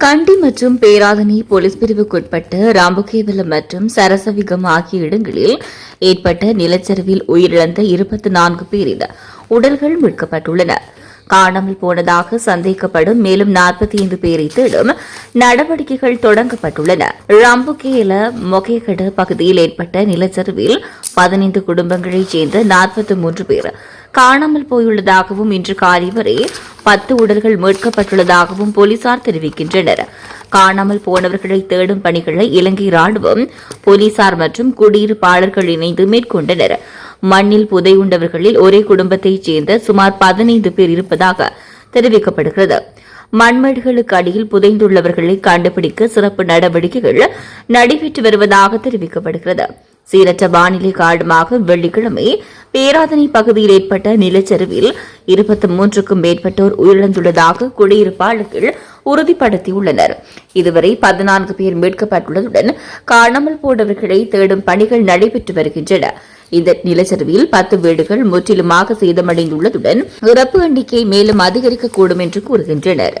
கண்டி மற்றும் பேராதனை போலீஸ் பிரிவுக்குட்பட்ட ராம்புகேவலம் மற்றும் சரசவிகம் ஆகிய இடங்களில் ஏற்பட்ட நிலச்சரிவில் உயிரிழந்த இருபத்தி நான்கு பேரின் உடல்கள் மீட்கப்பட்டுள்ளன காணாமல் போனதாக சந்தேகப்படும் மேலும் நாற்பத்தி ஐந்து பேரை தேடும் நடவடிக்கைகள் தொடங்கப்பட்டுள்ளன. ரம்புகேல மொகேகட பகுதியில் ஏற்பட்ட நிலச்சரிவில் பதினைந்து குடும்பங்களைச் சேர்ந்த நாற்பத்தி மூன்று பேர் காணாமல் போயுள்ளதாகவும் இன்று காலை வரை பத்து உடல்கள் மீட்கப்பட்டுள்ளதாகவும் போலீசார் தெரிவிக்கின்றனர். காணாமல் போனவர்களை தேடும் பணிகளை இலங்கை ராணுவம் போலீசார் மற்றும் குடியிருப்பாளர்கள் இணைந்து மேற்கொண்டனர். மண்ணில் புதையுண்டவர்களில் ஒரே குடும்பத்தைச் சேர்ந்த சுமார் பதினைந்து பேர் இருப்பதாக தெரிவிக்கப்படுகிறது. மண்மேடுகளுக்கு அடியில் புதைந்துள்ளவர்களை கண்டுபிடிக்க சிறப்பு நடவடிக்கைகள் நடைபெற்று வருவதாக தெரிவிக்கப்படுகிறது. சீரற்ற வானிலை காரணமாக வெள்ளிக்கிழமை பேராதனை பகுதியில் ஏற்பட்ட நிலச்சரிவில் இருபத்தி மூன்றுக்கும் மேற்பட்டோர் உயிரிழந்துள்ளதாக குடியிருப்பாளர்கள் உறுதிப்படுத்தியுள்ளனர். இதுவரை பதினான்கு பேர் மீட்கப்பட்டுள்ளதுடன் காணாமல் போனவர்களை தேடும் பணிகள் நடைபெற்று வருகின்றன. இந்த நிலச்சரிவில் பத்து வீடுகள் முற்றிலுமாக சேதமடைந்துள்ளதுடன் இறப்பு எண்ணிக்கை மேலும் அதிகரிக்கக்கூடும் என்று கூறுகின்றனர்.